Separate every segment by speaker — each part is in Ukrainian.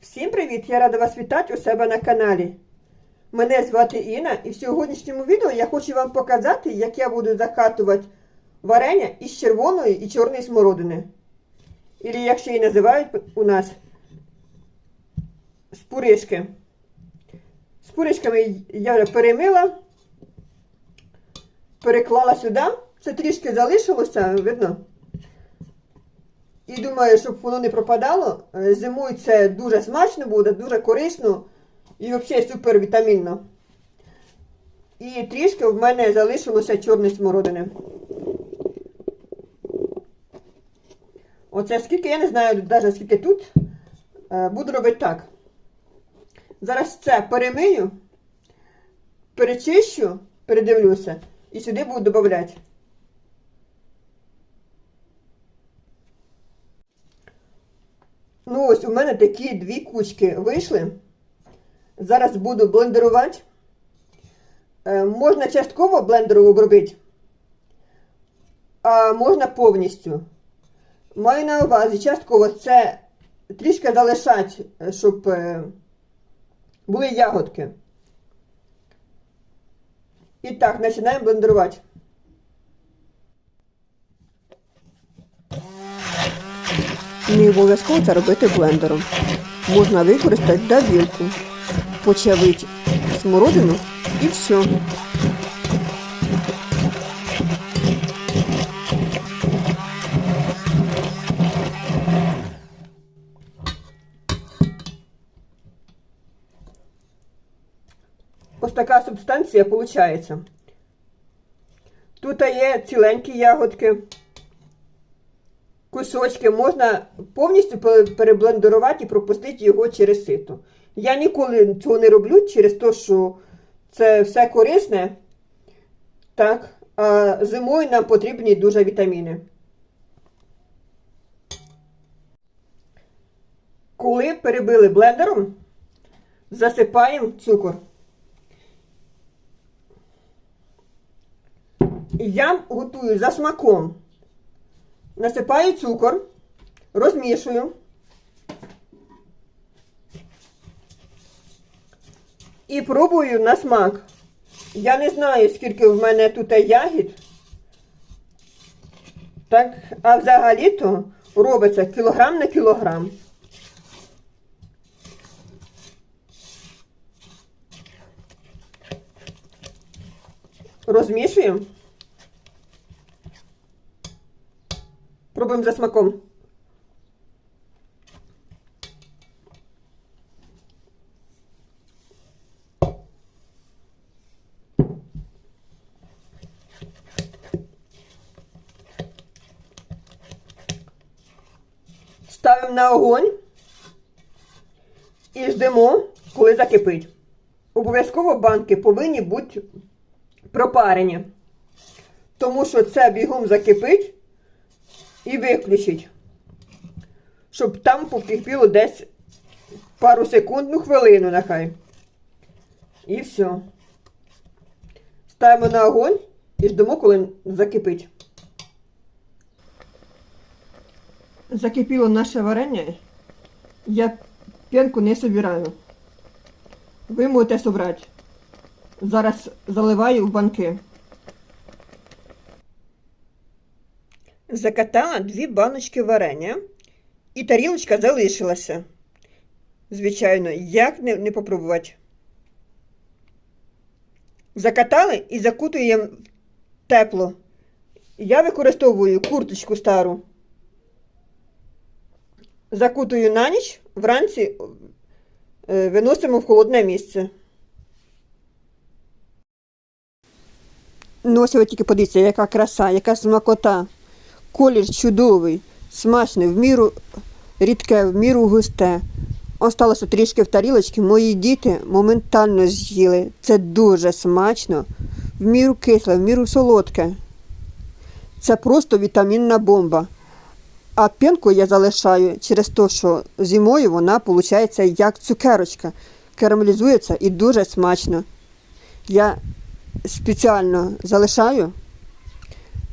Speaker 1: Всім привіт! Я рада вас вітати у себе на каналі. Мене звати Інна і в сьогоднішньому відео я хочу вам показати, як я буду закатувати варення із червоної і чорної смородини. Ілі, як ще її називають у нас, спуришки. З пуришками я вже перемила, переклала сюди. Це трішки залишилося, видно? І думаю, щоб воно не пропадало. Е, Зимою це дуже смачно буде, дуже корисно і взагалі супер вітамінно. І трішки в мене залишилося чорної смородини. Оце скільки, я не знаю навіть скільки тут. Е, Буду робити так. Зараз це перемию, перечищу, передивлюся і сюди буду додавати. У мене такі дві кучки вийшли. Зараз буду блендерувати. Е, можна частково блендером обробити, а можна повністю. Маю на увазі частково це трішки залишати, щоб е, були ягодки. І так, починаємо блендерувати. Не обов'язково це робити блендером. Можна використати давілку, почавити смородину і все. Ось така субстанція виходить. Тут є ціленькі ягодки кусочки можна повністю пе- переблендерувати і пропустити його через сито. Я ніколи цього не роблю через те, що це все корисне. Так, а зимою нам потрібні дуже вітаміни. Коли перебили блендером, засипаємо цукор. Я готую за смаком. Насипаю цукор, розмішую. І пробую на смак. Я не знаю, скільки в мене тут ягід. Так, а взагалі-то робиться кілограм на кілограм. Розмішуємо. Пробуємо за смаком. Ставимо на огонь і ждемо, коли закипить. Обов'язково банки повинні бути пропарені, тому що це бігом закипить і виключить, щоб там покипіло десь пару секунд, ну хвилину нехай. І все. Ставимо на огонь і ждемо, коли закипить. Закипіло наше варення. Я п'янку не собираю. Ви можете собрати. Зараз заливаю в банки. Закатала дві баночки варення, і тарілочка залишилася. Звичайно, як не, не попробувати. Закатали і закутуємо тепло. Я використовую курточку стару. Закутую на ніч, вранці е, виносимо в холодне місце. Ну, ось ви тільки подивіться, яка краса, яка смакота. Колір чудовий, смачний, в міру рідке, в міру густе. Осталося трішки в тарілочці. Мої діти моментально з'їли. Це дуже смачно, в міру кисле, в міру солодке. Це просто вітамінна бомба. А п'янку я залишаю через те, що зимою вона виходить як цукерочка. Карамелізується і дуже смачно. Я спеціально залишаю,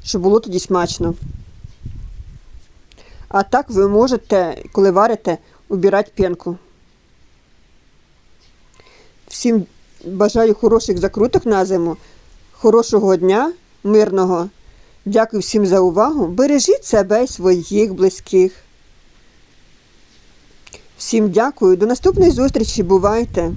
Speaker 1: щоб було тоді смачно. А так ви можете, коли варите, убирати пенку. Всім бажаю хороших закруток на зиму, хорошого дня, мирного. Дякую всім за увагу. Бережіть себе і своїх близьких. Всім дякую, до наступної зустрічі. Бувайте!